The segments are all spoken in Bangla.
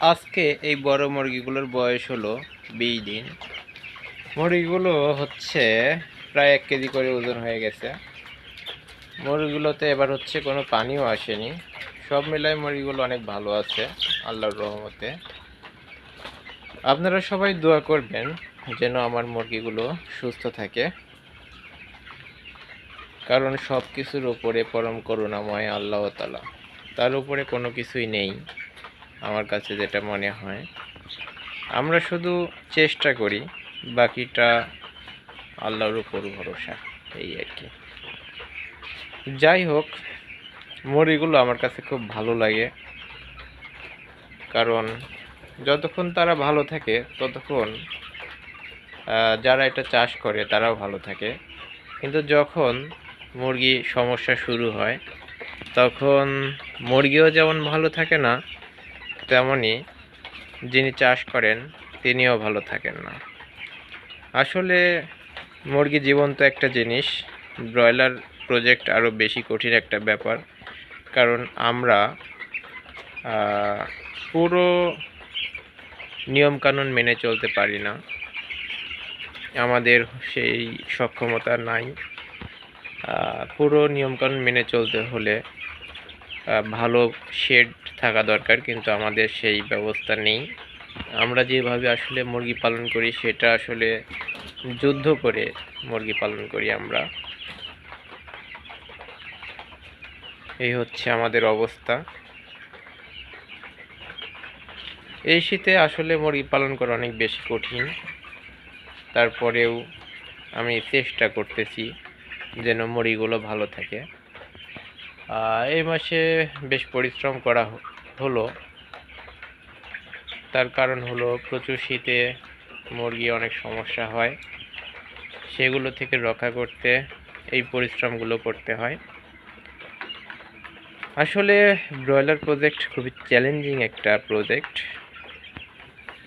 আজকে এই বড় মুরগিগুলোর বয়স হলো বিশ দিন। মুরগিগুলো হচ্ছে প্রায় এক কেজি করে ওজন হয়ে গেছে। মুরগিগুলোতে এবার হচ্ছে কোনো পানিও আসেনি। সব মিলায় মুরগিগুলো অনেক ভালো আছে, আল্লাহর রহমতে। আপনারা সবাই দোয়া করবেন যেন আমার মুরগিগুলো সুস্থ থাকে। কারণ সব কিছুর উপরে পরম করুণাময় আল্লাহ তালা তার উপরে কোনো কিছুই নেই। আমার কাছে যেটা মনে হয়। আমরা শুধু চেষ্টা করি, বাকিটা আল্লাহর উপর ভরসা, এই আর কি। যাই হোক মুরগিগুলো আমার কাছে খুব ভালো লাগে। কারণ যতক্ষণ তারা ভালো থাকে, ততক্ষণ যারা এটা চাষ করে, তারাও ভালো থাকে। কিন্তু যখন মুরগি সমস্যা শুরু হয়, তখন মুরগিও যেমন ভালো থাকে না তেমনি যিনি চাষ করেন, তিনিও ভালো থাকেন না। আসলে মুরগি জীবন্ত একটা জিনিস, ব্রয়লার প্রজেক্ট আরও বেশি কঠিন একটা ব্যাপার। কারণ আমরা পুরো নিয়মকানুন মেনে চলতে পারি না। আমাদের সেই সক্ষমতা নাই। পুরো নিয়মকানুন মেনে চলতে হলে ভালো শেড থাকা দরকার, কিন্তু আমাদের সেই ব্যবস্থা নেই। আমরা যেভাবে আসলে মুরগি পালন করি, সেটা আসলে যুদ্ধ করে মুরগি পালন করি আমরা। এই হচ্ছে আমাদের অবস্থা। এই শীতে আসলে মুরগি পালন করা অনেক বেশি কঠিন। তারপরেও আমি চেষ্টা করতেছি যেন মুরগিগুলো ভালো থাকে। এই মাসে বেশ পরিশ্রম করা হলো। তার কারণ হলো প্রচুর শীতে মুরগি অনেক সমস্যা হয়। সেগুলো থেকে রক্ষা করতে এই পরিশ্রমগুলো করতে হয়। আসলে ব্রয়লার প্রজেক্ট খুবই চ্যালেঞ্জিং একটা প্রজেক্ট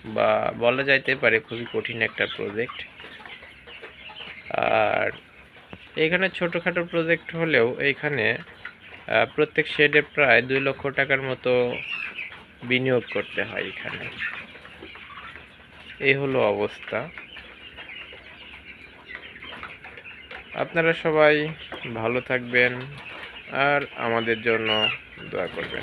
বা বলা যাইতে পারে খুবই কঠিন একটা প্রজেক্ট আর এখানে ছোটোখাটো প্রজেক্ট হলেও এইখানে প্রত্যেক শেডে প্রায় দুই লক্ষ টাকার মতো বিনিয়োগ করতে হয় এখানে। এই হলো অবস্থা। আপনারা সবাই ভালো থাকবেন আর আমাদের জন্য দোয়া করবেন।